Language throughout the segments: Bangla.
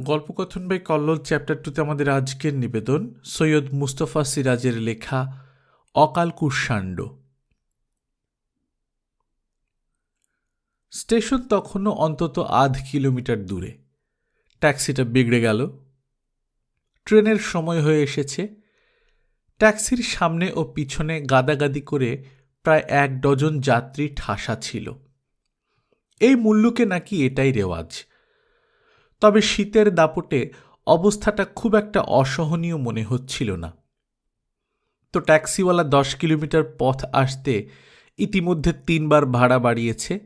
গল্পকথন বাই কল্লোল চ্যাপ্টার টুতে আমাদের আজকের নিবেদন সৈয়দ মুস্তফা সিরাজের লেখা অকাল কুষাণ্ড স্টেশন তখনও অন্তত আধ কিলোমিটার দূরে। ট্যাক্সিটা বিগড়ে গেল। ট্রেনের সময় হয়ে এসেছে। ট্যাক্সির সামনে ও পিছনে গাদাগাদি করে প্রায় এক ডজন যাত্রী ঠাসা ছিল। এই মুল্লুকে নাকি এটাই রেওয়াজ। তবে শীতের দাপটে অবস্থাটা খুব একটা অসহনীয় মনে হচ্ছিল না। তো ট্যাক্সিওয়ালা দশ কিলোমিটার পথ আসতে ইতিমধ্যে তিনবার ভাড়া বাড়িয়েছে।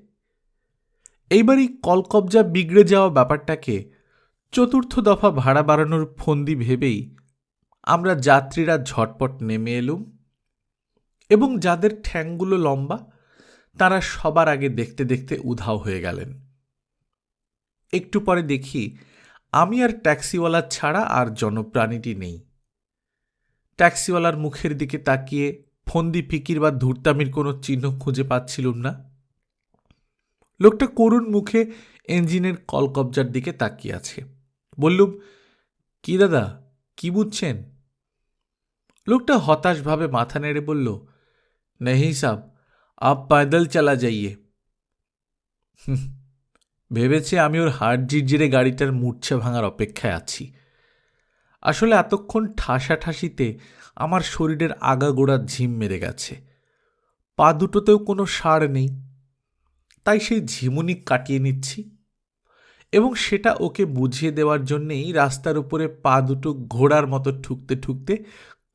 এইবারই কলকবজা বিগড়ে যাওয়া ব্যাপারটাকে চতুর্থ দফা ভাড়া বাড়ানোর ফন্দি ভেবেই আমরা যাত্রীরা ঝটপট নেমে এলুম এবং যাদের ঠ্যাংগুলো লম্বা, তারা সবার আগে দেখতে দেখতে উধাও হয়ে গেলেন। একটু পরে দেখি, আমি আর ট্যাক্সিওয়ালা ছাড়া আর জনপ্রাণীটি নেই। ট্যাক্সিওয়ালার মুখের দিকে তাকিয়ে ফন্দি ফিকির বা ধূর্তামির কোনো চিহ্ন খুঁজে পাচ্ছিলুম না। লোকটা করুণ মুখে ইঞ্জিনের কলকবজার দিকে তাকিয়ে আছে। বললুম, কি দাদা, কি বুঝছেন? লোকটা হতাশভাবে মাথা নেড়ে বলল, নেহি সাব, আপ পায়দল চালা যাইয়ে। ভেবেছে আমি ওর হাড় জিরজিরে গাড়িটার মূর্ছা ভাঙার অপেক্ষায় আছি। আসলে এতক্ষণ ঠাসাঠাসিতে আমার শরীরের আগাগোড়া ঝিম মেরে গেছে। পা দুটোতেও কোনো সার নেই। তাই সেই ঝিমুনি কাটিয়ে নিচ্ছি এবং সেটা ওকে বুঝিয়ে দেওয়ার জন্যেই রাস্তার উপরে পা দুটো ঘোড়ার মতো ঠুকতে ঠুকতে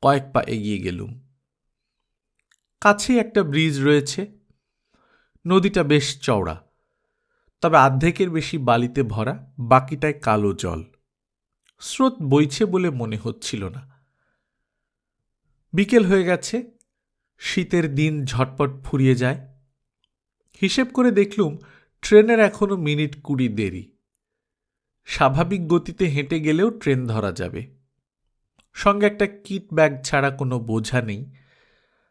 কয়েক পা এগিয়ে গেলুম। কাছেই একটা ব্রিজ রয়েছে। নদীটা বেশ চওড়া। তবে আর্ধেকের বেশি বালিতে ভরা, বাকিটায় কালো জল। স্রোত বইছে বলে মনে হচ্ছিল না। বিকেল হয়ে গেছে, শীতের দিন ঝটপট ফুরিয়ে যায়। হিসেব করে দেখলুম, ট্রেনের এখনও মিনিট কুড়ি দেরি। স্বাভাবিক গতিতে হেঁটে গেলেও ট্রেন ধরা যাবে। সঙ্গে একটা কিট ব্যাগ ছাড়া কোনো বোঝা নেই।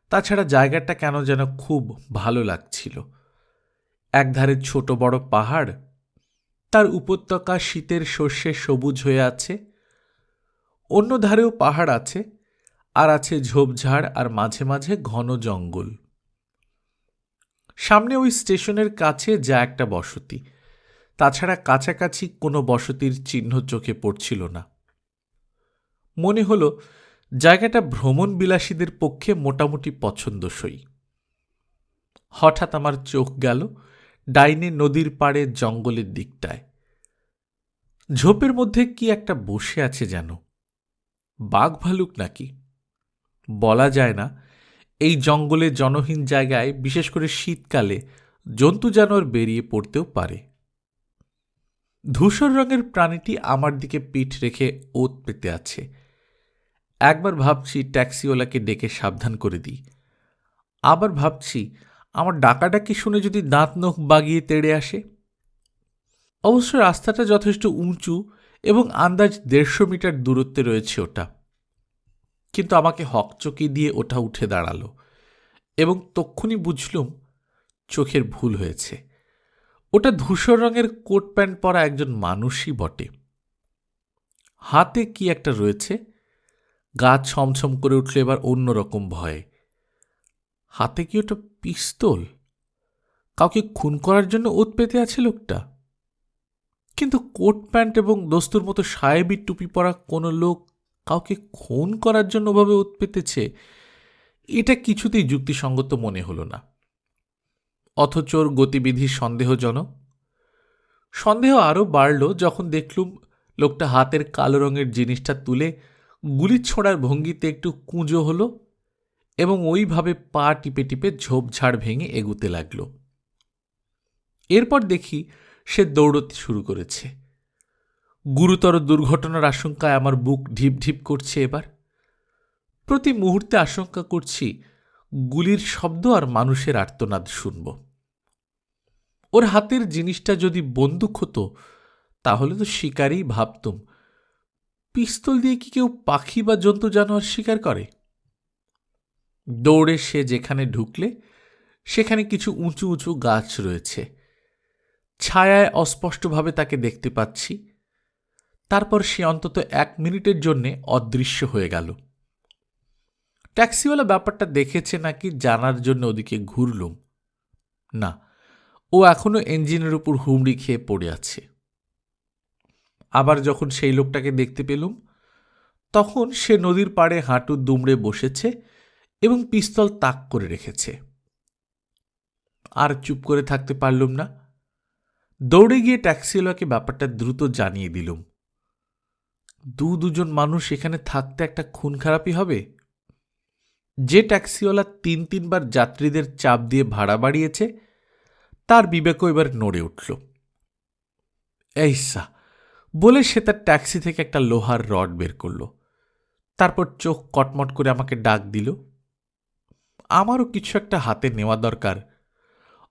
তাছাড়া জায়গাটা কেন যেন খুব ভালো লাগছিল। একধারে ছোট বড় পাহাড়, তার উপত্যকা শীতের শস্যে সবুজ হয়ে আছে। অন্য ধারেও পাহাড় আছে, আর আছে ঝোপঝাড় আর মাঝে মাঝে ঘন জঙ্গল। সামনে ওই স্টেশনের কাছে যা একটা বসতি। তাছাড়া কাছাকাছি কোনো বসতির চিহ্ন চোখে পড়ছিল না। মনে হলো জায়গাটা ভ্রমণ বিলাসীদের পক্ষে মোটামুটি পছন্দসই। হঠাৎ আমার চোখ গেল ডাইনে নদীর পাড়ে জঙ্গলের দিকটায়। ঝোপের মধ্যে কি একটা বসে আছে যেন। বাঘ ভালুক নাকি? বলা যায় না। এই জঙ্গলে জনহীন জায়গায়, বিশেষ করে শীতকালে, জন্তু জানোয়ার বেরিয়ে পড়তেও পারে। ধূসর রঙের প্রাণীটি আমার দিকে পিঠ রেখে ওত পেতে আছে। একবার ভাবছি ট্যাক্সিওয়ালাকে ডেকে সাবধান করে দিই। আবার ভাবছি আমার ডাকাডাকি শুনে যদি দাঁত নখ বাগিয়ে তেড়ে আসে? অবশ্য রাস্তাটা যথেষ্ট উঁচু এবং আন্দাজ দেড়শো মিটার দূরত্বে রয়েছে ওটা। কিন্তু আমাকে হকচকি দিয়ে ওটা উঠে দাঁড়াল এবং তক্ষুনি বুঝলুম চোখের ভুল হয়েছে। ওটা ধূসর রঙের কোট প্যান্ট পরা একজন মানুষই বটে। হাতে কি একটা রয়েছে? গা ছমছম করে উঠল এবার অন্যরকম ভয়ে। হাতে কি ওটা পিস্তল? কাউকে খুন করার জন্য ওত পেতে আছে লোকটা? কিন্তু কোট প্যান্ট এবং দস্তুর মতো সাহেবি টুপি পরা কোনো লোক কাউকে খুন করার জন্য ওভাবে ওত পেতেছে, এটা কিছুতেই যুক্তিসঙ্গত মনে হলো না। অথচ ওর গতিবিধি সন্দেহজনক। সন্দেহ আরও বাড়ল যখন দেখলুম লোকটা হাতের কালো রঙের জিনিসটা তুলে গুলি ছোড়ার ভঙ্গিতে একটু কুঁজো হলো। এবং ওইভাবে পা টিপে টিপে ঝোপঝাড় ভেঙে এগুতে লাগল। এরপর দেখি সে দৌড়তে শুরু করেছে। গুরুতর দুর্ঘটনার আশঙ্কায় আমার বুক ঢিপ ঢিপ করছে এবার। প্রতি মুহূর্তে আশঙ্কা করছি, গুলির শব্দ আর মানুষের আর্তনাদ শুনব। ওর হাতের জিনিসটা যদি বন্দুক হতো, তাহলে তো শিকারই ভাবতুম। পিস্তল দিয়ে কি কেউ পাখি বা জন্তু জানোয়ার শিকার করে? দৌড়ে সে যেখানে ঢুকলে, সেখানে কিছু উঁচু উঁচু গাছ রয়েছে। ছায়ায় অস্পষ্টভাবে তাকে দেখতে পাচ্ছি। তারপর সে অন্তত এক মিনিটের জন্যে অদৃশ্য হয়ে গেল। ট্যাক্সিওয়ালা ব্যাপারটা দেখেছে নাকি জানার জন্য ওদিকে ঘুরলুম। না, ও এখনও ইঞ্জিনের উপর হুমড়ি খেয়ে পড়ে আছে। আবার যখন সেই লোকটাকে দেখতে পেলুম, তখন সে নদীর পাড়ে হাঁটু দুমড়ে বসেছে এবং পিস্তল তাক করে রেখেছে। আর চুপ করে থাকতে পারলুম না। দৌড়ে গিয়ে ট্যাক্সিওয়ালাকে ব্যাপারটা দ্রুত জানিয়ে দিলুম। দু দুজন মানুষ এখানে থাকতে একটা খুন খারাপি হবে? যে ট্যাক্সিওয়ালা তিন তিনবার যাত্রীদের চাপ দিয়ে ভাড়া বাড়িয়েছে, তার বিবেকও এবার নড়ে উঠল। এইসা বলে সে তার ট্যাক্সি থেকে একটা লোহার রড বের করল। তারপর চোখ কটমট করে আমাকে ডাক দিল। আমারও কিছু একটা হাতে নেওয়া দরকার।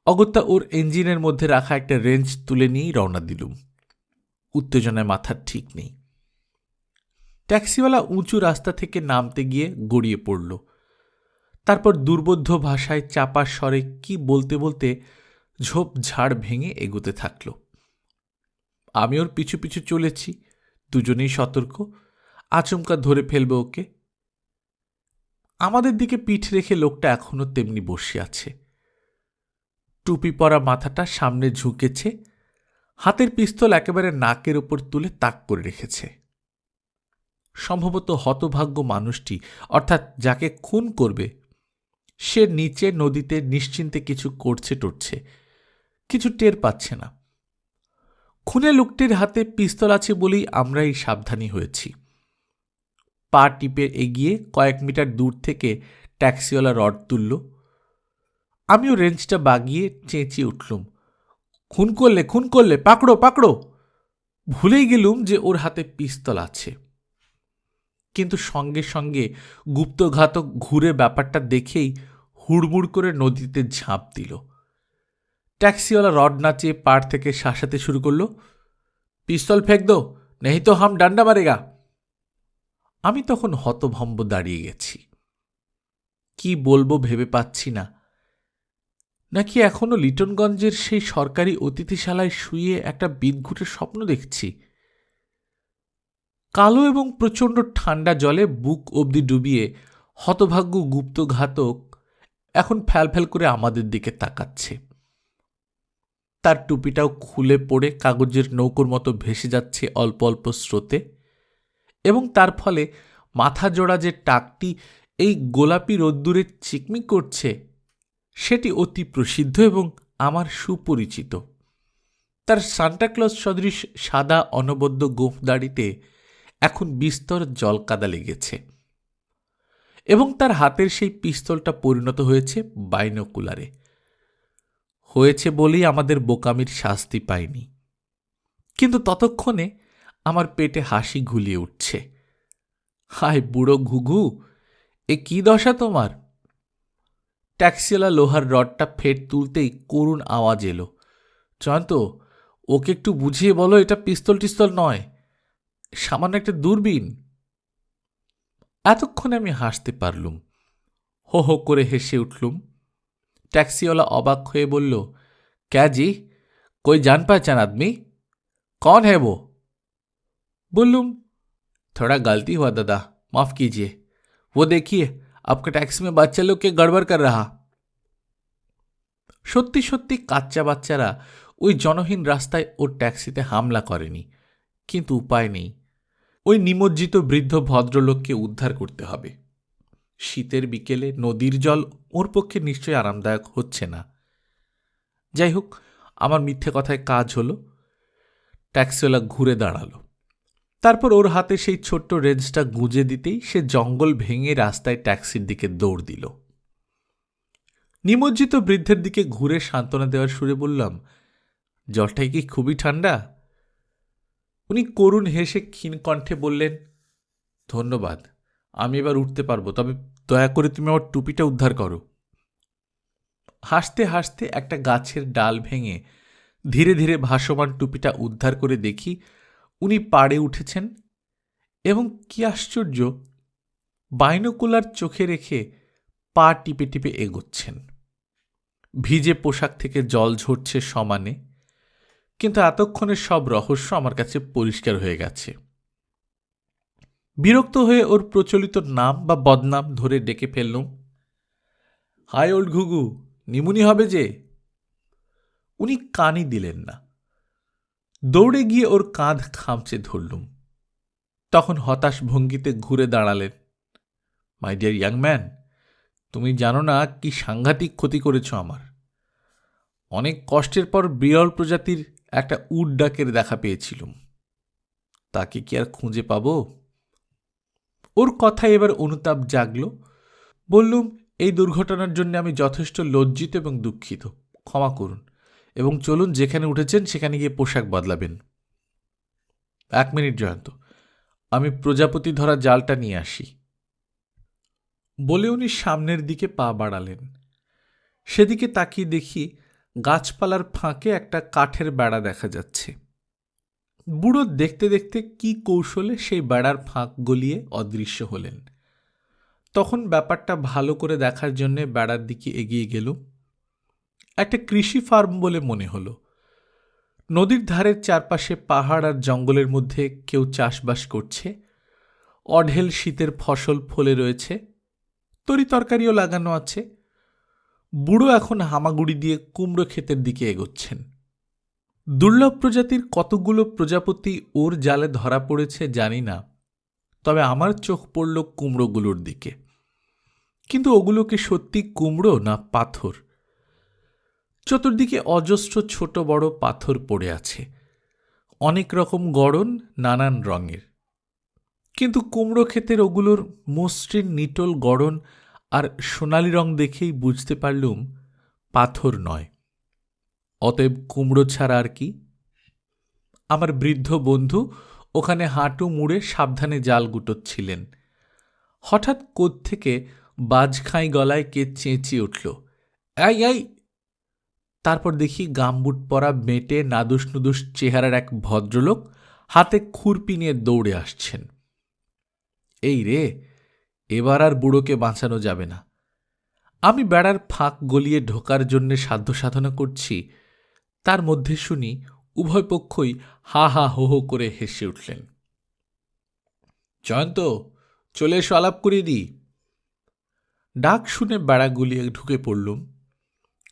অগত্যা ওর ইঞ্জিনের মধ্যে রাখা একটা রেঞ্জ তুলে নিয়েই রওনা দিলুম। উত্তেজনায় মাথার ঠিক নেই। ট্যাক্সিওয়ালা উঁচু রাস্তা থেকে নামতে গিয়ে গড়িয়ে পড়ল। তারপর দুর্বোধ্য ভাষায় চাপা স্বরে কি বলতে বলতে ঝোপ ঝাড় ভেঙে এগোতে থাকল। আমি ওর পিছু পিছু চলেছি। দুজনেই সতর্ক। আচমকা ধরে ফেলবে ওকে। আমাদের দিকে পিঠ রেখে লোকটা এখনও তেমনি বসে আছে। টুপি পরা মাথাটা সামনে ঝুঁকেছে, হাতের পিস্তল একেবারে নাকের ওপর তুলে তাক করে রেখেছে। সম্ভবত হতভাগ্য মানুষটি, অর্থাৎ যাকে খুন করবে, সে নিচে নদীতে নিশ্চিন্তে কিছু করছে টরছে, কিছু টের পাচ্ছে না। খুনে লোকটির হাতে পিস্তল আছে বলেই আমরা এই সাবধানী হয়েছি। পা টিপে এগিয়ে কয়েক মিটার দূর থেকে ট্যাক্সিওয়ালা রড তুলল। আমিও রেঞ্জটা বাগিয়ে চেঁচিয়ে উঠলুম। খুন করলে খুন করলে, পাকড়ো পাকড়ো। ভুলেই গেলুম যে ওর হাতে পিস্তল আছে। কিন্তু সঙ্গে সঙ্গে গুপ্তঘাতক ঘুরে ব্যাপারটা দেখেই হুড়মুড় করে নদীতে ঝাঁপ দিল। ট্যাক্সিওয়ালা রড নাচিয়ে পাড় থেকে শাসাতে শুরু করল, পিস্তল ফেক দো, নেই তো হাম, ডান্ডা মারেগা। আমি তখন হতভম্ব দাঁড়িয়ে গেছি। কি বলব ভেবে পাচ্ছি না। নাকি এখনও লিটনগঞ্জের সেই সরকারি অতিথিশালায় শুয়ে একটা বিদঘুটের স্বপ্ন দেখছি? কালো এবং প্রচণ্ড ঠান্ডা জলে বুক অবধি ডুবিয়ে হতভাগ্য গুপ্তঘাতক এখন ফ্যালফ্যাল করে আমাদের দিকে তাকাচ্ছে। তার টুপিটাও খুলে পড়ে কাগজের নৌকোর মতো ভেসে যাচ্ছে অল্প অল্প স্রোতে। এবং তার ফলে মাথা জোড়া যে টাকটি, এই গোলাপি রোদ্দুরে চিকমিক করছে, সেটি অতি প্রসিদ্ধ এবং আমার সুপরিচিত। তার সান্টাক্লজ সদৃশ সাদা অনবদ্য গোফ দাড়িতে এখন বিস্তর জলকাদা লেগেছে এবং তার হাতের সেই পিস্তলটা পরিণত হয়েছে বাইনোকুলারে। হয়েছে বলেই আমাদের বোকামির শাস্তি পাইনি। কিন্তু ততক্ষণে আমার পেটে হাসি ঘুলিয়ে উঠছে। হায় বুড়ো ঘুঘু, এ কি দশা তোমার? ট্যাক্সিওয়ালা লোহার রডটা ফের তুলতেই করুণ আওয়াজ এলো। জয়ন্ত ওকে একটু বুঝিয়ে বলো, এটা পিস্তল টিস্তল নয়, সামান্য একটা দূরবীন। এতক্ষণে আমি হাসতে পারলুম, হো হো করে হেসে উঠলুম। ট্যাক্সিওয়ালা অবাক হয়ে বলল ক্যাজি কই জান পায়চান আদমি? কন হ্যাঁ बोलूम थोड़ा गलती हुआ दादा माफ कीजिए वो देखिए आपका टैक्सी में बच्चे लोग के गड़बड़ कर रहा সত্যি সত্যি কাচ্চা বাচ্চারা ওই জনহীন রাস্তায় ওর ট্যাক্সিতে হামলা করেনি কিন্তু উপায় নেই ওই নিমজ্জিত বৃদ্ধ ভদ্রলোককে উদ্ধার করতে হবে শীতের বিকেলে নদীর জল ওর পক্ষে নিশ্চয়ই আরামদায়ক হচ্ছে না যাই হোক আমার মিথ্যে কথায় কাজ হলো ট্যাক্সিওয়ালা ঘুরে দাঁড়ালো তারপর ওর হাতে সেই ছোট্ট রেঞ্জটা গুঁজে দিতেই সে জঙ্গল ভেঙে রাস্তায় ট্যাক্সির দিকে দৌড় দিল। নিমজ্জিত বৃদ্ধের দিকে ঘুরে সান্ত্বনা দেওয়ার সুরে বললাম জলটাই কি খুবই ঠান্ডা? উনি করুণ হেসে ক্ষীণ কণ্ঠে বললেন, ধন্যবাদ, আমি এবার উঠতে পারব, তবে দয়া করে তুমি আমার টুপিটা উদ্ধার করো। হাসতে হাসতে একটা গাছের ডাল ভেঙে ধীরে ধীরে ভাসমান টুপিটা উদ্ধার করে দেখি উনি পাড়ে উঠেছেন এবং কি আশ্চর্য, বাইনোকুলার চোখে রেখে পা টিপে টিপে এগোচ্ছেন। ভিজে পোশাক থেকে জল ঝরছে সমানে, কিন্তু এতক্ষণে সব রহস্য আমার কাছে পরিষ্কার হয়ে গেছে। বিরক্ত হয়ে ওর প্রচলিত নাম বা বদনাম ধরে ডেকে ফেললুম হাই ওল্ড ঘুঘু, নিমুনি হবে যে? উনি কানই দিলেন না। দৌড়ে গিয়ে ওর কাঁধ খামচে ধরলুম। তখন হতাশ ভঙ্গিতে ঘুরে দাঁড়ালেন। মাই ডিয়ার ইয়াং ম্যান, তুমি জানো না কি সাংঘাতিক ক্ষতি করেছ আমার। অনেক কষ্টের পর বিরল প্রজাতির একটা উড ডাকের দেখা পেয়েছিলুম। তাকে কি আর খুঁজে পাব? ওর কথায় এবার অনুতাপ জাগল। বললুম, এই দুর্ঘটনার জন্য আমি যথেষ্ট লজ্জিত এবং দুঃখিত। ক্ষমা করুন। এবং চলুন যেখানে উঠেছেন সেখানে গিয়ে পোশাক বদলাবেন। এক মিনিট জয়ন্ত, আমি প্রজাপতি ধরা জালটা নিয়ে আসি। বলে উনি সামনের দিকে পা বাড়ালেন। সেদিকে তাকিয়ে দেখি গাছপালার ফাঁকে একটা কাঠের বেড়া দেখা যাচ্ছে। বুড়ো দেখতে দেখতে কি কৌশলে সেই বেড়ার ফাঁক গলিয়ে অদৃশ্য হলেন। তখন ব্যাপারটা ভালো করে দেখার জন্য বেড়ার দিকে এগিয়ে গেল। একটা কৃষি ফার্ম বলে মনে হলো। নদীর ধারের চারপাশে পাহাড় আর জঙ্গলের মধ্যে কেউ চাষবাস করছে। অঢেল শীতের ফসল ফলে রয়েছে। তরি তরকারিও লাগানো আছে। বুড়ো এখন হামাগুড়ি দিয়ে কুমড়ো ক্ষেতের দিকে এগোচ্ছেন। দুর্লভ প্রজাতির কতগুলো প্রজাপতি ওর জালে ধরা পড়েছে জানি না, তবে আমার চোখ পড়ল কুমড়োগুলোর দিকে। কিন্তু ওগুলোকে সত্যি কুমড়ো না পাথর? চতুর্দিকে অজস্র ছোট বড় পাথর পড়ে আছে। অনেক রকম গড়ন, নানান রঙের। কিন্তু কুমড়ো ক্ষেতের ওগুলোর মসৃণ নিটল গড়ন আর সোনালি রং দেখেই বুঝতে পারলুম পাথর নয়। অতএব কুমড়ো ছাড়া আর কি? আমার বৃদ্ধ বন্ধু ওখানে হাঁটু মুড়ে সাবধানে জাল গুটোচ্ছিলেন। হঠাৎ থেকে বাজখাই গলায় কে চেঁচিয়ে উঠল আই আই তারপর দেখি গামবুট পরা মেটে নাদুস নুদুস চেহারার এক ভদ্রলোক হাতে খুরপি নিয়ে দৌড়ে আসছেন। এই রে, এবার আর বুড়োকে বাঁচানো যাবে না। আমি বেড়ার ফাঁক গলিয়ে ঢোকার জন্যে সাধ্য সাধনা করছি। তার মধ্যে শুনি উভয় পক্ষই হা হা হো হো করে হেসে উঠলেন। জয়ন্ত, চলে এসো আলাপ করিয়ে দিই। ডাক শুনে বেড়া গুলিয়ে ঢুকে পড়লুম।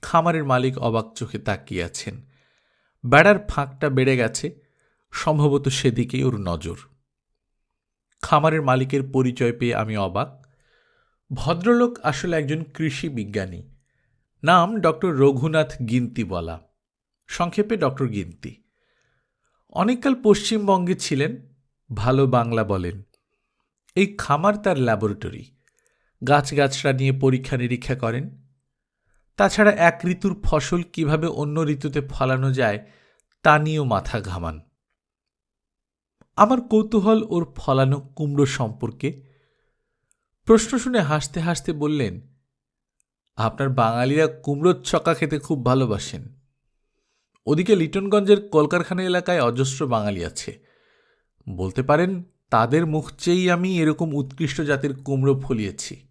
খামারের মালিক অবাক চোখে তাকিয়ে আছেন বেড়ার ফাঁকটা বেড়ে গেছে, সম্ভবত সেদিকেই ওর নজর। খামারের মালিকের পরিচয় পেয়ে আমি অবাক। ভদ্রলোক আসলে একজন কৃষি বিজ্ঞানী। নাম ডক্টর রঘুনাথ গিন্তি বলা সংক্ষেপে ডক্টর গিন্তি। অনেককাল পশ্চিমবঙ্গে ছিলেন, ভালো বাংলা বলেন। এই খামার তার ল্যাবরেটরি। গাছগাছরা নিয়ে পরীক্ষা নিরীক্ষা করেন। তাছাড়া এক ঋতুর ফসল কীভাবে অন্য ঋতুতে ফলানো যায়, তা নিয়েও মাথা ঘামান। আমার কৌতূহল ওর ফলানো কুমড়ো সম্পর্কে। প্রশ্ন শুনে হাসতে হাসতে বললেন, আপনার বাঙালিরা কুমড়োর ছকা খেতে খুব ভালোবাসেন। ওদিকে লিটনগঞ্জের কলকারখানা এলাকায় অজস্র বাঙালি আছে। বলতে পারেন, তাদের মুখ চেয়েই আমি এরকম উৎকৃষ্ট জাতের কুমড়ো ফলিয়েছি।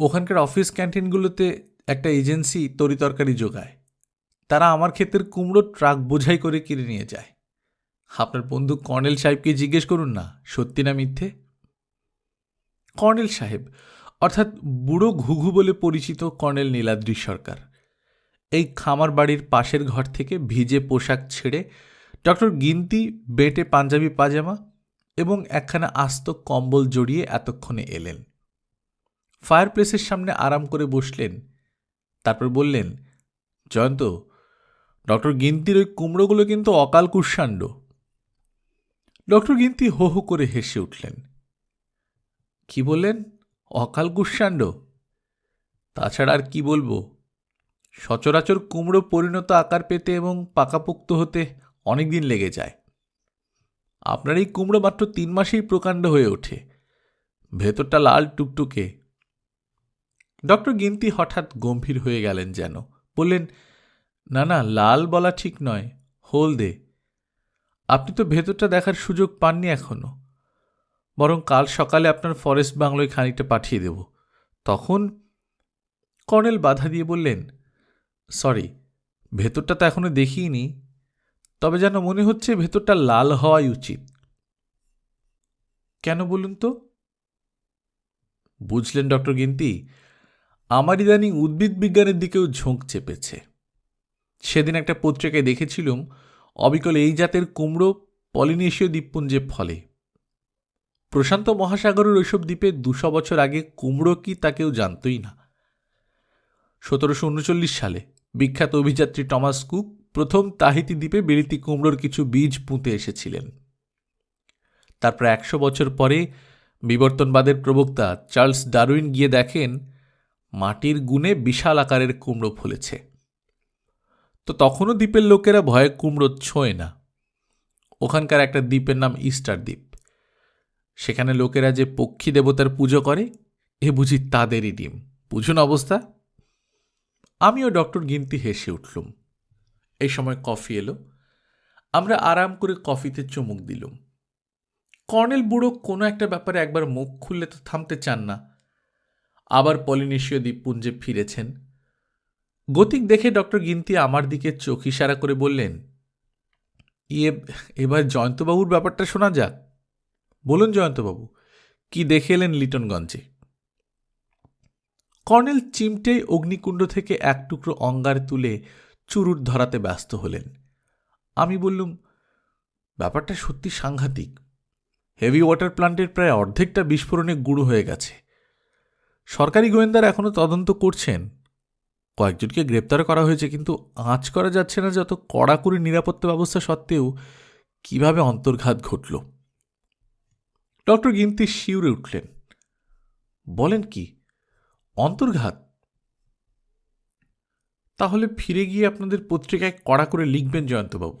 ওখানকার অফিস ক্যান্টিনগুলোতে একটা এজেন্সি তরিতরকারি যোগায়। তারা আমার ক্ষেতের কুমড়ো ট্রাক বোঝাই করে কিনে নিয়ে যায়। আপনার বন্ধু কর্নেল সাহেবকে জিজ্ঞেস করুন না, সত্যি না মিথ্যে? কর্নেল সাহেব, অর্থাৎ বুড়ো ঘুঘু বলে পরিচিত কর্নেল নীলাদ্রি সরকার। এই খামার বাড়ির পাশের ঘর থেকে ভিজে পোশাক ছেড়ে ডক্টর গিন্তি, বেটে পাঞ্জাবি পাজামা এবং একখানা আস্ত কম্বল জড়িয়ে এতক্ষণে এলেন। ফায়ার প্লেসের সামনে আরাম করে বসলেন তারপর বললেন, জয়ন্ত, ডক্টর গিন্তির ওই কুমড়োগুলো কিন্তু অকাল কুষাণ্ড ডক্টর গিন্তি হো হো করে হেসে উঠলেন। কি বললেন? অকাল কুষাণ্ড তাছাড়া আর কি বলব? সচরাচর কুমড়ো পরিণত আকার পেতে এবং পাকাপোক্ত হতে অনেক দিন লেগে যায়। আপনার এই কুমড়ো মাত্র তিন মাসেই প্রকাণ্ড হয়ে ওঠে। ভেতরটা লাল টুকটুকে ডক্টর গিন্তি হঠাৎ গম্ভীর হয়ে গেলেন যেন। বললেন, না না, লাল বলা ঠিক নয়। হলদে আপনি তো ভেতরটা দেখার সুযোগ পাননি এখনও বরং কাল সকালে আপনার ফরেস্ট বাংলোয় খানিকটা পাঠিয়ে দেব। তখন কর্নেল বাধা দিয়ে বললেন, সরি, ভেতরটা তো এখনও দেখিনি। তবে যেন মনে হচ্ছে ভেতরটা লাল হওয়াই উচিত। কেন বলুন তো? বুঝলেন, ডক্টর গিন্তি আমার ইদানিং উদ্ভিদ বিজ্ঞানের দিকেও ঝোঁক চেপেছে। সেদিন একটা পত্রিকায় দেখেছিলাম, অবিকল এই জাতের কুমড়ো পলিনেশীয় দ্বীপপুঞ্জে ফলে। প্রশান্ত মহাসাগরের ওইসব দ্বীপে দুশো বছর আগে কুমড়ো কি তা কেউ জানতই না। সতেরোশো উনচল্লিশ সালে বিখ্যাত অভিযাত্রী টমাস কুক প্রথম তাহিতি দ্বীপে বেরিতি কুমড়োর কিছু বীজ পুঁতে এসেছিলেন। তারপর একশো বছর পরে বিবর্তনবাদের প্রবক্তা চার্লস ডারউইন গিয়ে দেখেন মাটির গুণে বিশাল আকারের কুমড়ো ফলেছে। তো তখনও দ্বীপের লোকেরা ভয়ে কুমড়ো ছোঁয় না। ওখানকার একটা দ্বীপের নাম ইস্টার দ্বীপ। সেখানে লোকেরা যে পক্ষী দেবতার পুজো করে, এ বুঝি তাদেরই ডিম। বুঝুন অবস্থা? আমিও ডক্টর গিনতি হেসে উঠলুম। এই সময় কফি এলো। আমরা আরাম করে কফিতে চুমুক দিলুম। কর্নেল বুড়ো কোনো একটা ব্যাপারে একবার মুখ খুললে তো থামতে চান না। আবার পলিনেশীয় দ্বীপপুঞ্জে ফিরেছেন। গতিক দেখে ডক্টর গিন্তি আমার দিকে চোখ ইশারা করে বললেন ইয়ে এবার জয়ন্তবাবুর ব্যাপারটা শোনা যাক? বলুন জয়ন্তবাবু, কি দেখে এলেন লিটনগঞ্জে? কর্নেল চিমটে অগ্নিকুণ্ড থেকে এক টুকরো অঙ্গার তুলে চুরুট ধরাতে ব্যস্ত হলেন। আমি বললুম, ব্যাপারটা সত্যি সাংঘাতিক। হেভি ওয়াটার প্লান্টের প্রায় অর্ধেকটা বিস্ফোরণে গুঁড়ো হয়ে গেছে। সরকারি গোয়েন্দারা এখনও তদন্ত করছেন। কয়েকজনকে গ্রেপ্তার করা হয়েছে, কিন্তু আঁচ করা যাচ্ছে না যত কড়াকড়ি নিরাপত্তা ব্যবস্থা সত্ত্বেও কীভাবে অন্তর্ঘাত ঘটল। ডক্টর গিন্তি শিউরে উঠলেন। বলেন কি, অন্তর্ঘাত? তাহলে ফিরে গিয়ে আপনাদের পত্রিকায় কড়া করে লিখবেন জয়ন্তবাবু।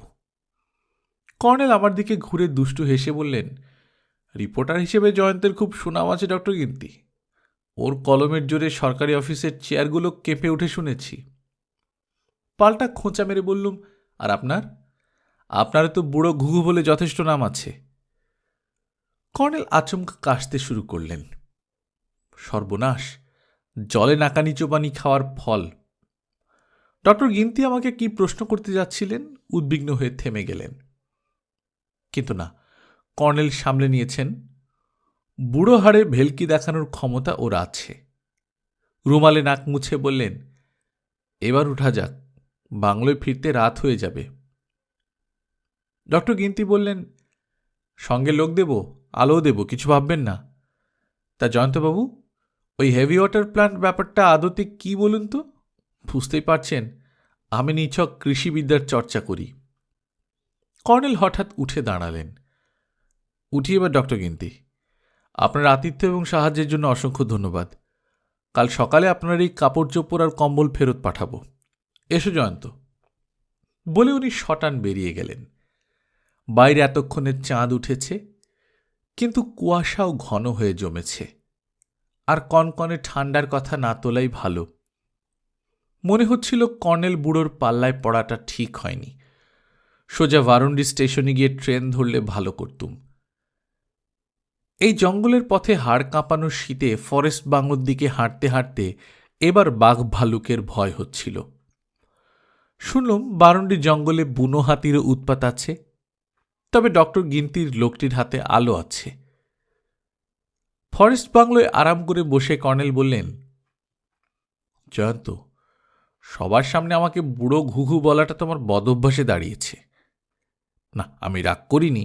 কর্নেল আমার দিকে ঘুরে দুষ্টু হেসে বললেন, রিপোর্টার হিসেবে জয়ন্তের খুব সুনাম আছে ডক্টর গিন্তি। ওর কলমের জোরে সরকারি অফিসের চেয়ারগুলো কেঁপে উঠে শুনেছি। পাল্টা খোঁচা মেরে বললুম, আর আপনার? আপনারও তো বুড়ো ঘুঘু বলে যথেষ্ট নাম আছে। কর্নেল আচমকা কাশতে শুরু করলেন। সর্বনাশ, জলে নাকানি চোবানি খাওয়ার ফল। ডক্টর গিন্তি আমাকে কি প্রশ্ন করতে যাচ্ছিলেন, উদ্বিগ্ন হয়ে থেমে গেলেন। কিন্তু না, কর্নেল সামলে নিয়েছেন বুড়ো হাড়ে ভেলকি দেখানোর ক্ষমতা ওর আছে। রুমালে নাক মুছে বললেন, এবার উঠা যাক, বাংলোয় ফিরতে রাত হয়ে যাবে। ডক্টর গিন্তি বললেন, সঙ্গে লোক দেব আলো দেব, কিছু ভাববেন না। তা জয়ন্তবাবু, ওই হেভি ওয়াটার প্ল্যান্ট ব্যাপারটা আদতে কি বলুন তো? বুঝতেই পারছেন, আমি নিছক কৃষিবিদ্যার চর্চা করি। কর্নেল হঠাৎ উঠে দাঁড়ালেন। উঠি এবার ডক্টর গিন্তি। আপনার আতিথ্য এবং সাহায্যের জন্য অসংখ্য ধন্যবাদ। কাল সকালে আপনার এই কাপড় চোপড় আর কম্বল ফেরত পাঠাবো। এসো জয়ন্ত। বলে উনি শটান বেরিয়ে গেলেন। বাইরে এতক্ষণে চাঁদ উঠেছে, কিন্তু কুয়াশাও ঘন হয়ে জমেছে। আর কনকনে ঠান্ডার কথা না তোলাই ভালো। মনে হচ্ছিল কর্নেল বুড়োর পাল্লায় পড়াটা ঠিক হয়নি। সোজা ভারুন্ডি স্টেশনে গিয়ে ট্রেন ধরলে ভালো করতুম। এই জঙ্গলের পথে হাড় কাঁপানোর শীতে ফরেস্ট বাংলোর দিকে হাঁটতে হাঁটতে এবার বাঘ ভালুকের ভয় হচ্ছিল। শুনলাম বারুন্ডি জঙ্গলে বুনো হাতিরও উৎপাত আছে, তবে ডক্টর গিন্তির লোকটির হাতে আলো আছে। ফরেস্ট বাংলোয় আরাম করে বসে কর্নেল বললেন, জয়ন্ত, সবার সামনে আমাকে বুড়ো ঘুঘু বলাটা তোমার বদভ্যাসে দাঁড়িয়েছে। না, আমি রাগ করিনি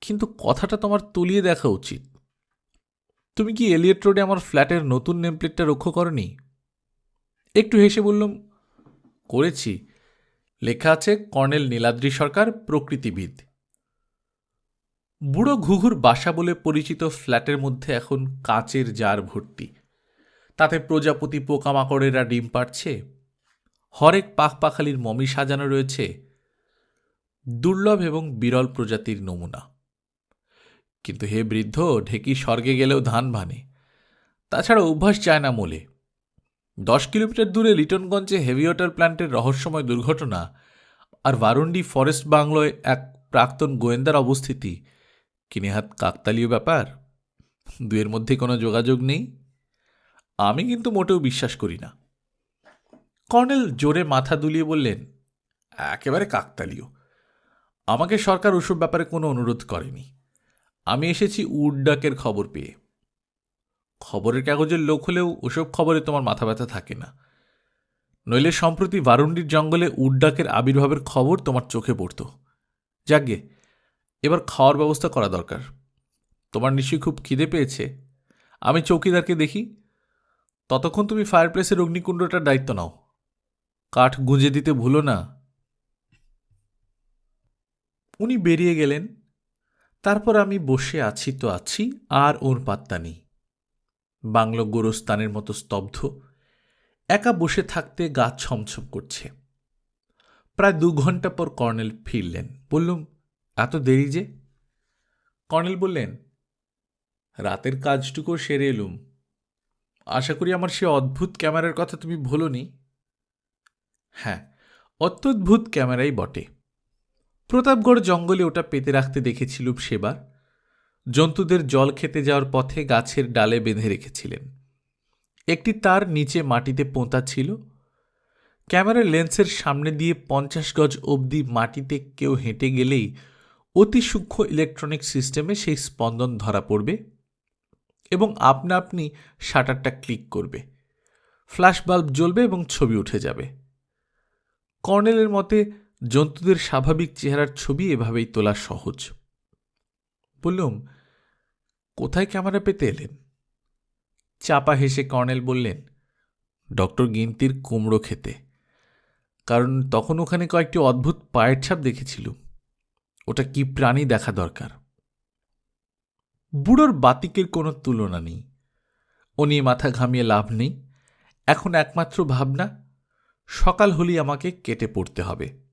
কিন্তু কথাটা তোমার তলিয়ে দেখা উচিত। তুমি কি এলিয়েট রোডে আমার ফ্ল্যাটের নতুন নেমপ্লেটটা রক্ষা করনি? একটু হেসে বললাম, করেছি। লেখা আছে, কর্নেল নীলাদ্রি সরকার, প্রকৃতিবিদ। বুড়ো ঘুঘুর বাসা বলে পরিচিত ফ্ল্যাটের মধ্যে এখন কাঁচের জার ভর্তি। তাতে প্রজাপতি পোকামাকড়েরা ডিম পাড়ছে। হরেক পাখপাখালির মমি সাজানো রয়েছে। দুর্লভ এবং বিরল প্রজাতির নমুনা। কিন্তু হে বৃদ্ধ, ঢেকি স্বর্গে গেলেও ধান ভানে। তাছাড়া অভ্যাস চায় না মোলে। দশ কিলোমিটার দূরে লিটনগঞ্জে হেভি ওয়াটার প্ল্যান্টের রহস্যময় দুর্ঘটনা আর বারুন্ডি ফরেস্ট বাংলোয় এক প্রাক্তন গোয়েন্দার অবস্থিতি কি নেহাত কাকতালীয় ব্যাপার? দুয়ের মধ্যে কোনো যোগাযোগ নেই? আমি কিন্তু মোটেও বিশ্বাস করি না। কর্নেল জোরে মাথা দুলিয়ে বললেন, একেবারে কাকতালীয়। আমাকে সরকার ওসব ব্যাপারে কোনো অনুরোধ করেনি। আমি এসেছি উডডাকের খবর পেয়ে। খবরের কাগজের লোক হলেও ওসব খবরে তোমার মাথা ব্যথা থাকে না। নইলে সম্প্রতি বারুন্ডির জঙ্গলে উডডাকের আবির্ভাবের খবর তোমার চোখে পড়ত। যাকগে, এবার খাওয়ার ব্যবস্থা করা দরকার। তোমার নিশ্চয়ই খুব খিদে পেয়েছে। আমি চৌকিদারকে দেখি। ততক্ষণ তুমি ফায়ারপ্লেসের অগ্নিকুণ্ডটার দায়িত্ব নাও। কাঠ গুঁজে দিতে ভুলো না। উনি বেরিয়ে গেলেন। তারপর আমি বসে আছি তো আছি, আর ওর পাত্তা নেই। বাংলো গোরস্তানের মতো স্তব্ধ। একা বসে থাকতে গা ছমছম করছে। প্রায় দু ঘণ্টা পর কর্নেল ফিরলেন। বললুম, এত দেরি যে? কর্নেল বললেন, রাতের কাজটুকু সেরে এলুম। আশা করি আমার সে অদ্ভুত ক্যামেরার কথা তুমি ভুলোনি? হ্যাঁ অত্যদ্ভুত ক্যামেরাই বটে। প্রতাপগড় জঙ্গলে ওটা পেতে রাখতে দেখেছিলুম সেবার। জন্তুদের জল খেতে যাওয়ার পথে গাছের ডালে বেঁধে রেখেছিলেন। একটি তার নিচে মাটিতে পোঁতা ছিল। ক্যামেরার লেন্সের সামনে দিয়ে পঞ্চাশ গজ অবধি মাটিতে কেউ হেঁটে গেলেই অতি সূক্ষ্ম ইলেকট্রনিক সিস্টেমে সেই স্পন্দন ধরা পড়বে এবং আপনা আপনি শাটারটা ক্লিক করবে। ফ্ল্যাশ বাল্ব জ্বলবে এবং ছবি উঠে যাবে। কর্নেলের মতে জন্তুদের স্বাভাবিক চেহারার ছবি এভাবেই তোলা সহজ। বললুম, কোথায় ক্যামেরা পেতে এলেন? চাপা হেসে কর্নেল বললেন, ডক্টর গিন্তির কুমড়ো খেতে। কারণ তখন ওখানে কয়েকটি অদ্ভুত পায়ের ছাপ দেখেছিল ওটা কি প্রাণী দেখা দরকার। বুড়োর বাতিকের কোনো তুলনা নেই। ও নিয়ে মাথা ঘামিয়ে লাভ নেই। এখন একমাত্র ভাবনা, সকাল হলেই আমাকে কেটে পড়তে হবে।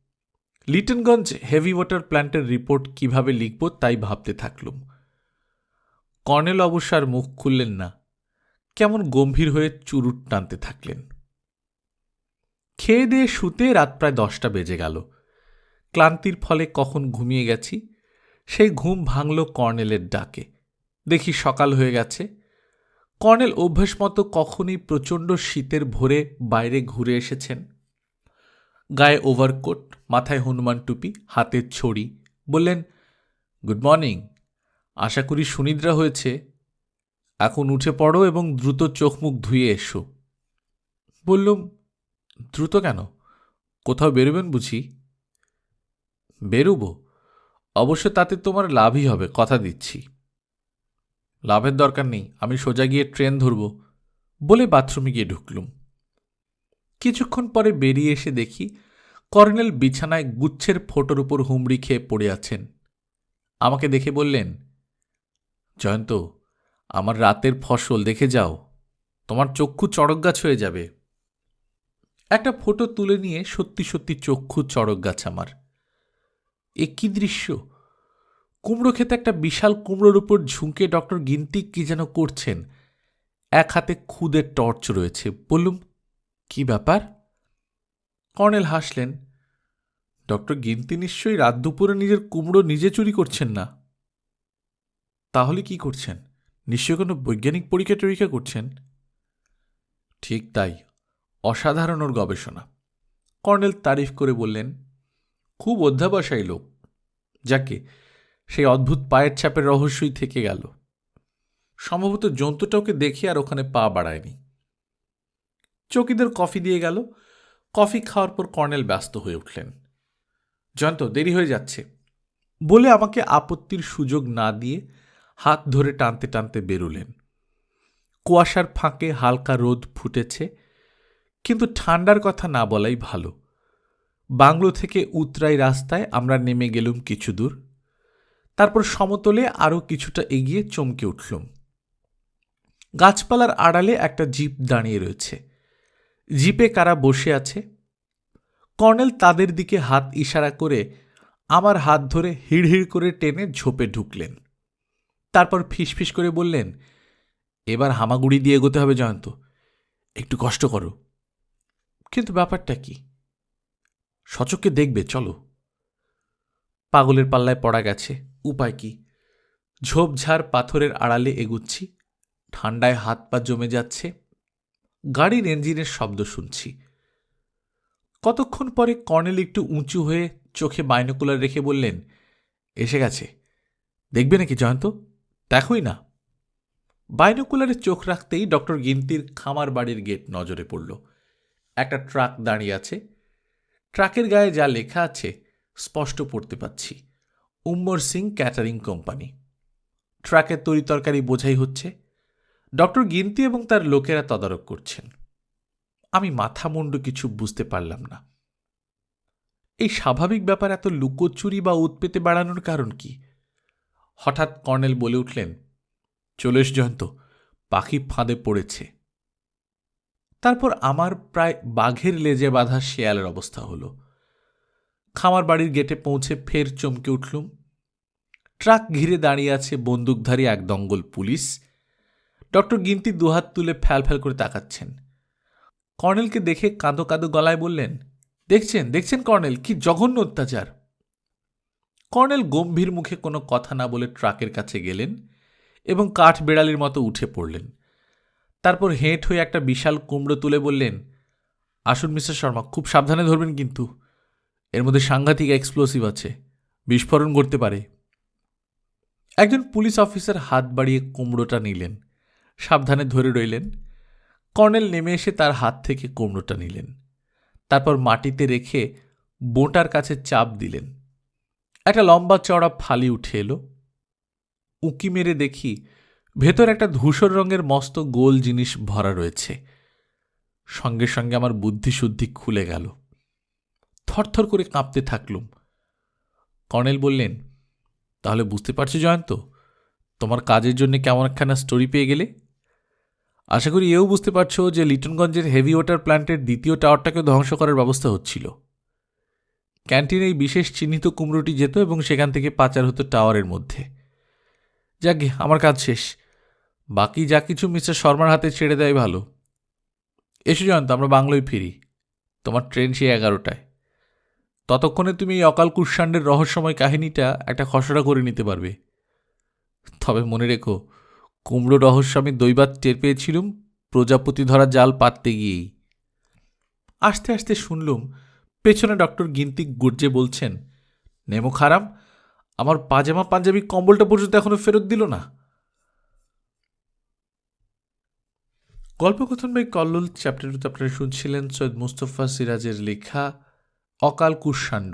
লিটনগঞ্জ হেভি ওয়াটার প্ল্যান্টের রিপোর্ট কীভাবে লিখব তাই ভাবতে থাকলুম। কর্নেল অবশ্য আর মুখ খুললেন না। কেমন গম্ভীর হয়ে চুরুট টানতে থাকলেন। খেয়ে দিয়ে শুতে রাত প্রায় দশটা বেজে গেল। ক্লান্তির ফলে কখন ঘুমিয়ে গেছি, সেই ঘুম ভাঙল কর্নেলের ডাকে। দেখি সকাল হয়ে গেছে। কর্নেল অভ্যাস মতো কখনই প্রচণ্ড শীতের ভোরে বাইরে ঘুরে এসেছেন। গায়ে ওভারকোট, মাথায় হনুমান টুপি, হাতে ছড়ি। বললেন, গুড মর্নিং। আশা করি সুনিদ্রা হয়েছে। এখন উঠে পড়ো এবং দ্রুত চোখ মুখ ধুয়ে এসো। বললুম, দ্রুত কেন? কোথাও বেরোবেন বুঝি? বেরুব। অবশ্য তাতে তোমার লাভই হবে, কথা দিচ্ছি। লাভের দরকার নেই, আমি সোজা গিয়ে ট্রেন ধরব। বলে বাথরুমে গিয়ে ঢুকলুম। কিছুক্ষণ পরে বেরিয়ে এসে দেখি কর্নেল বিছানায় গুচ্ছের ফোটোর উপর হুমড়ি খেয়ে পড়ে আছেন। আমাকে দেখে বললেন, জয়ন্ত, আমার রাতের ফসল দেখে যাও। তোমার চক্ষু চড়ক গাছ হয়ে যাবে। একটা ফটো তুলে নিয়ে সত্যি সত্যি চক্ষু চড়ক গাছ আমার। এ কী দৃশ্য? কুমড়ো খেতে একটা বিশাল কুমড়োর উপর ঝুঁকে ডক্টর গিন্তি কি যেন করছেন। এক হাতে খুদের টর্চ রয়েছে। বললুম কি ব্যাপার? কর্নেল হাসলেন, ডক্টর গিন্তি নিশ্চয়ই রাত দুপুরে নিজের কুমড়ো নিজে চুরি করছেন না? তাহলে কি করছেন? নিশ্চয় কোনো বৈজ্ঞানিক পরীক্ষা টরীক্ষা করছেন? ঠিক তাই, অসাধারণ ওর গবেষণা। কর্নেল তারিফ করে বললেন, খুব অধ্যাবসায়ী লোক। যাকে, সেই অদ্ভুত পায়ের ছাপের রহস্যই থেকে গেল। সম্ভবত জন্তুটা ওকে দেখে আর ওখানে পা বাড়ায়নি। চকিদের কফি দিয়ে গেল। কফি খাওয়ার পর কর্নেল ব্যস্ত হয়ে উঠলেন। জয়ন্ত, দেরি হয়ে যাচ্ছে। বলে আমাকে আপত্তির সুযোগ না দিয়ে হাত ধরে টানতে টানতে বেরুলেন। কুয়াশার ফাঁকে হালকা রোদ ফুটেছে, কিন্তু ঠান্ডার কথা না বলাই ভালো। বাংলো থেকে উতরাই রাস্তায় আমরা নেমে গেলুম কিছু দূর। তারপর সমতলে আরও কিছুটা এগিয়ে চমকে উঠলুম। গাছপালার আড়ালে একটা জিপ দাঁড়িয়ে রয়েছে। জিপে কারা বসে আছে? কর্নেল তাদের দিকে হাত ইশারা করে আমার হাত ধরে হিড়হিড় করে টেনে ঝোপে ঢুকলেন। তারপর ফিসফিস করে বললেন, এবার হামাগুড়ি দিয়ে এগোতে হবে জয়ন্ত। একটু কষ্ট করো। কিন্তু ব্যাপারটা কি? সচককে দেখবে, চলো। পাগলের পাল্লায় পড়া গেছে, উপায় কি? ঝোপঝাড় পাথরের আড়ালে এগুচ্ছি ঠান্ডায় হাত পা জমে যাচ্ছে গাড়ির ইঞ্জিনের শব্দ শুনছি। কতক্ষণ পরে কর্নেল একটু উঁচু হয়ে চোখে বাইনোকুলার রেখে বললেন, এসে গেছে। দেখবে নাকি জয়ন্ত? দেখোই না। বাইনোকুলারে চোখ রাখতেই ডক্টর গিন্তির খামার বাড়ির গেট নজরে পড়ল। একটা ট্রাক দাঁড়িয়ে আছে। ট্রাকের গায়ে যা লেখা আছে, স্পষ্ট পড়তে পাচ্ছি। Ummar Singh catering company. ট্রাকের তরিতরকারি বোঝাই হচ্ছে। ডক্টর গিন্তি এবং তার লোকেরা তদারক করছেন। আমি মাথা মুন্ডু কিছু বুঝতে পারলাম না। এই স্বাভাবিক ব্যাপার এত লুকোচুরি বা উৎপেতে বাড়ানোর কারণ কি? হঠাৎ কর্নেল বলে উঠলেন চলেস জয়ন্ত, পাখি ফাঁদে পড়েছে। তারপর আমার প্রায় বাঘের লেজে বাঁধা শেয়ালের অবস্থা হলো। খামার বাড়ির গেটে পৌঁছে ফের চমকে উঠলুম। ট্রাক ঘিরে দাঁড়িয়ে আছে বন্দুকধারী এক দঙ্গল পুলিশ। ডক্টর গিন্তি দুহাত তুলে ফ্যাল ফ্যাল করে তাকাচ্ছেন। কর্নেলকে দেখে কাঁদো কাঁদো গলায় বললেন, দেখছেন দেখছেন কর্নেল, কি জঘন্য অত্যাচার। কর্নেল গম্ভীর মুখে কোনো কথা না বলে ট্রাকের কাছে গেলেন এবং কাঠ বেড়ালির মতো উঠে পড়লেন। তারপর হেঁট হয়ে একটা বিশাল কুমড়ো তুলে বললেন, আসুন মিস্টার শর্মা, খুব সাবধানে ধরবেন কিন্তু। এর মধ্যে সাংঘাতিক এক্সপ্লোসিভ আছে, বিস্ফোরণ করতে পারে। একজন পুলিশ অফিসার হাত বাড়িয়ে কুমড়োটা নিলেন। সাবধানে ধরে রইলেন। কর্নেল নেমে এসে তার হাত থেকে কুমড়োটা নিলেন। তারপর মাটিতে রেখে বোটার কাছে চাপ দিলেন। একটা লম্বা চড়া ফালি উঠে এলো। উঁকি মেরে দেখি ভেতর একটা ধূসর রঙের মস্ত গোল জিনিস ভরা রয়েছে। সঙ্গে সঙ্গে আমার বুদ্ধিশুদ্ধি খুলে গেল। থরথর করে কাঁপতে থাকলুম। কর্নেল বললেন, তাহলে বুঝতে পারছ জয়ন্ত, তোমার কাজের জন্য কেমন একখানা স্টোরি পেয়ে গেলে? আশা করি এও বুঝতে পারছ যে লিটনগঞ্জের হেভি ওয়াটার প্ল্যান্টের দ্বিতীয় টাওয়ারটাকে ধ্বংস করার ব্যবস্থা হচ্ছিল। ক্যান্টিনে এই বিশেষ চিহ্নিত কুমড়োটি যেত এবং সেখান থেকে পাচার হতো টাওয়ারের মধ্যে। যাকে, আমার কাজ শেষ। বাকি যা কিছু মিস্টার শর্মার হাতে ছেড়ে দেয় ভালো। এসো জয়ন্ত, আমরা বাংলোয় ফিরি। তোমার ট্রেন সেই এগারোটায়। ততক্ষণে তুমি এই অকাল কুষাণ্ডের রহস্যময় কাহিনীটা একটা খসড়া করে নিতে পারবে। তবে মনে রেখো কুমড়ো রহস্য আমি দৈবাত টের পেয়েছিলুম, প্রজাপতি ধরা জাল পাততে গিয়েই। আস্তে আস্তে শুনলুম, পেছনে ডক্টর গিন্তি গর্জে বলছেন, নেমো খারাম, আমার পাজামা পাঞ্জাবি কম্বলটা পর্যন্ত এখনও ফেরত দিল না। গল্পকথন বাই কল্লোল চ্যাপ্টারটিতে আপনারা শুনছিলেন সৈয়দ মুস্তফা সিরাজের লেখা অকাল কুষাণ্ড